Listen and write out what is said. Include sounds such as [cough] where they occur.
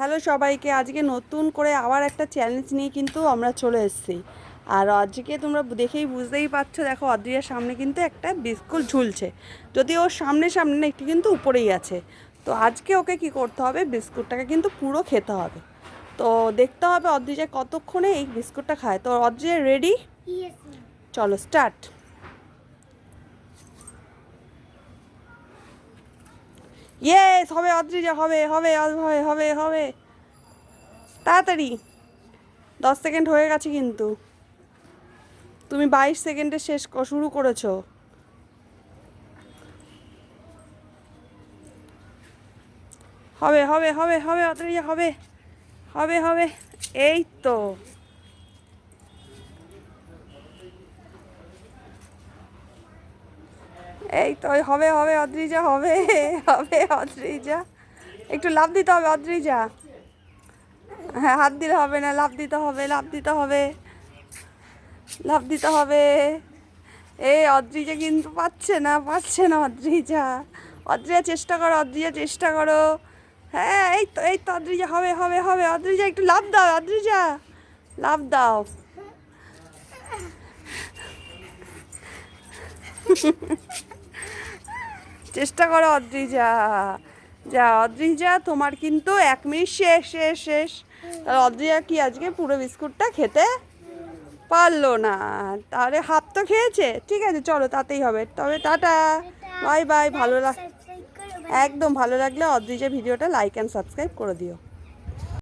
Hello সবাইকে আজকে নতুন করে আবার একটা চ্যালেঞ্জ নিয়ে কিন্তু আমরা চলে এসেছি। আর আজকে তোমরা দেখেই বুঝতেই পারছ দেখো অদ্রিয়ার সামনে কিন্তু একটা বিস্কুট ঝুলছে। যদি ওর সামনে সামনে না একটু কিন্তু উপরেই আছে। তো আজকে ওকে কি করতে হবে? বিস্কুটটাকে কিন্তু পুরো খেতে হবে। তো দেখতে হবে অদ্রিজা কতক্ষণে এই বিস্কুটটা খায়। তো অদ্রিজা রেডি চলো স্টার্ট ইয়েস হবে অদ্রিজা, হবে হবে হবে হবে হবে। তাড়াতাড়ি। দশ সেকেন্ড হয়ে গেছে কিন্তু। তুমি বাইশ সেকেন্ডে শেষ শুরু করেছ। হবে হবে হবে হবে, অদ্রিজা, হবে। হবে হবে। এই তো। এই তো হবে হবে, অদ্রিজা, হবে হবে, অদ্রিজা। একটু লাভ দিতে হবে, অদ্রিজা। হ্যাঁ হাত দিলে হবে না, লাভ দিতে হবে, লাভ দিতে হবে, লাভ দিতে হবে। এই অদ্রিজা কিন্তু পাচ্ছে না পাচ্ছে না অদ্রিজা। অদ্রিজা, চেষ্টা করো, অদ্রিজা, চেষ্টা করো। হ্যাঁ এই তো এই তো, অদ্রিজা, হবে হবে হবে, অদ্রিজা, একটু লাভ দাও, অদ্রিজা। লাভ দাও। [laughs] চেষ্টা করো অদ্রিজা। যা অদ্রিজা তোমার কিন্তু এক মিনিট শেষ শেষ শেষ। তাহলে অদ্রিজা কি আজকে পুরো বিস্কুটটা খেতে পারল না? তাহলে হাফ তো খেয়েছে? ঠিক আছে চলো তাতেই হবে। তবে টাটা। বাই বাই ভালো লাগ একদম ভালো লাগলে অদ্রিজা ভিডিওটা লাইক অ্যান্ড সাবস্ক্রাইব করে দিও।